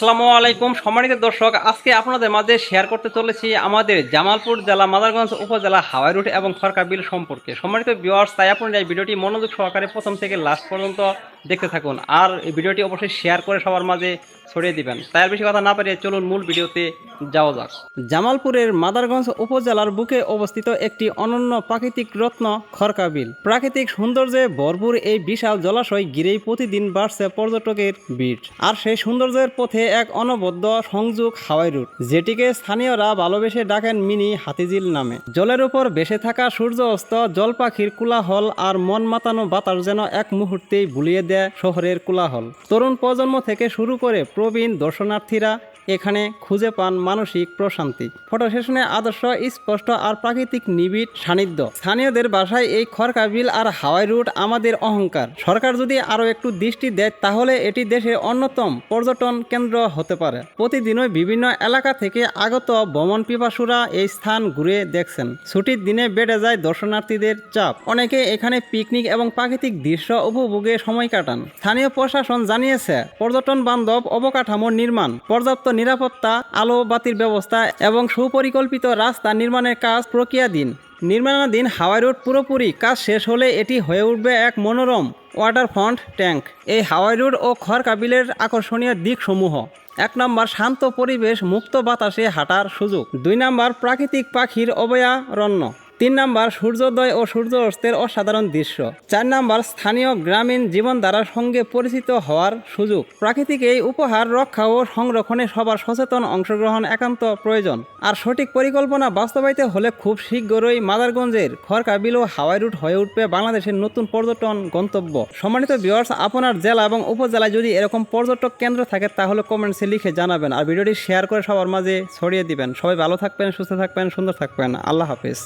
আসসালামু আলাইকুম। সম্মানিত দর্শক, আজকে আপনাদের মাঝে শেয়ার করতে চলেছি আমাদের জামালপুর জেলা, মাদারগঞ্জ উপজেলা, হাওয়াই রুট এবং সরকার বিল সম্পর্কে। সম্মানিত ভিউয়ার্স তাই আপনারা এই ভিডিওটি মনোযোগ সহকারে প্রথম থেকে লাস্ট পর্যন্ত দেখতে থাকুন। আর এই ভিডিওটি অবশ্যই শেয়ার করে সবার মাঝে ছড়িয়ে দিবেন। তাই আর বেশি কথা না পারিয়ে চলুন মূল ভিডিওতে যাওয়া যাক। জামালপুরের মাদারগঞ্জ উপজেলার বুকে অবস্থিত একটি অনন্য প্রাকৃতিক রত্ন খরকা বিল। প্রাকৃতিক সৌন্দর্যে ভরপুর এই বিশাল জলাশয় ঘিরেই প্রতিদিন বাড়ছে পর্যটকের ভিড়। আর সেই সৌন্দর্যের পথে এক অনবদ্য সংযোগ হাওয়াই রুট, যেটিকে স্থানীয়রা ভালোবেসে ডাকেন মিনি হাতিঝিল নামে। জলের উপর ভেসে থাকা সূর্য অস্ত জল পাখির কোলাহল আর মন মাতানো বাতাস যেন এক মুহূর্তেই ভুলিয়ে দেয় শহরের কোলাহল। তরুণ প্রজন্ম থেকে শুরু করে প্রবীণ দর্শনার্থীরা এখানে খুঁজে পান মানসিক প্রশান্তি। ফটো সেশনে আদর্শ, স্পষ্ট আর প্রাকৃতিক নিবিড় সান্নিধ্য। স্থানীয়দের বাসায় এই খড়কা বিল আর হাওয়াই রুট আমাদের অহংকার। সরকার যদি আরও একটু দৃষ্টি দেয়, তাহলে এটি দেশের অন্যতম পর্যটন কেন্দ্র। হতে পারে। প্রতিদিনই বিভিন্ন এলাকা থেকে আগত ভ্রমণ পিপাসুরা এই স্থান ঘুরে দেখছেন। ছুটির দিনে বেড়ে যায় দর্শনার্থীদের চাপ। অনেকে এখানে পিকনিক এবং প্রাকৃতিক দৃশ্য উপভোগে সময় কাটান। স্থানীয় প্রশাসন জানিয়েছে, পর্যটন বান্ধব অবকাঠামো নির্মাণ, পর্যাপ্ত নিরাপত্তা, আলো বাতির ব্যবস্থা এবং সুপরিকল্পিত রাস্তা নির্মাণের কাজ প্রক্রিয়াধীন। নির্মাণাধীন হাওয়াই রোড পুরোপুরি কাজ শেষ হলে এটি হয়ে উঠবে এক মনোরম ওয়াটার ওয়াটারফ্রন্ট ট্যাঙ্ক এই হাওয়াই রোড ও খড়কাবিলের আকর্ষণীয় দিকসমূহ। এক নম্বর শান্ত পরিবেশ, মুক্ত বাতাসে হাঁটার সুযোগ। দুই নম্বর প্রাকৃতিক পাখির অভয়ারণ্য। তিন নাম্বার, সূর্যোদয় ও সূর্য অস্তের অসাধারণ দৃশ্য। চার নাম্বার, স্থানীয় গ্রামীণ জীবনধারার সঙ্গে পরিচিত হওয়ার সুযোগ। প্রাকৃতিক এই উপহার রক্ষা ও সংরক্ষণে সবার সচেতন অংশগ্রহণ একান্ত প্রয়োজন। আর সঠিক পরিকল্পনা বাস্তবায়িত হলে খুব শীঘ্রই মাদারগঞ্জের খড়কাবিল ও হাওয়াই রুট হয়ে উঠবে বাংলাদেশের নতুন পর্যটন গন্তব্য। সম্মানিত ভিউয়ার্স আপনার জেলা এবং উপজেলায় যদি এরকম পর্যটক কেন্দ্র থাকে, তাহলে কমেন্টসে লিখে জানাবেন। আর ভিডিওটি শেয়ার করে সবার মাঝে ছড়িয়ে দিবেন। সবাই ভালো থাকবেন, সুস্থ থাকবেন, সুন্দর থাকবেন। আল্লাহ হাফিজ।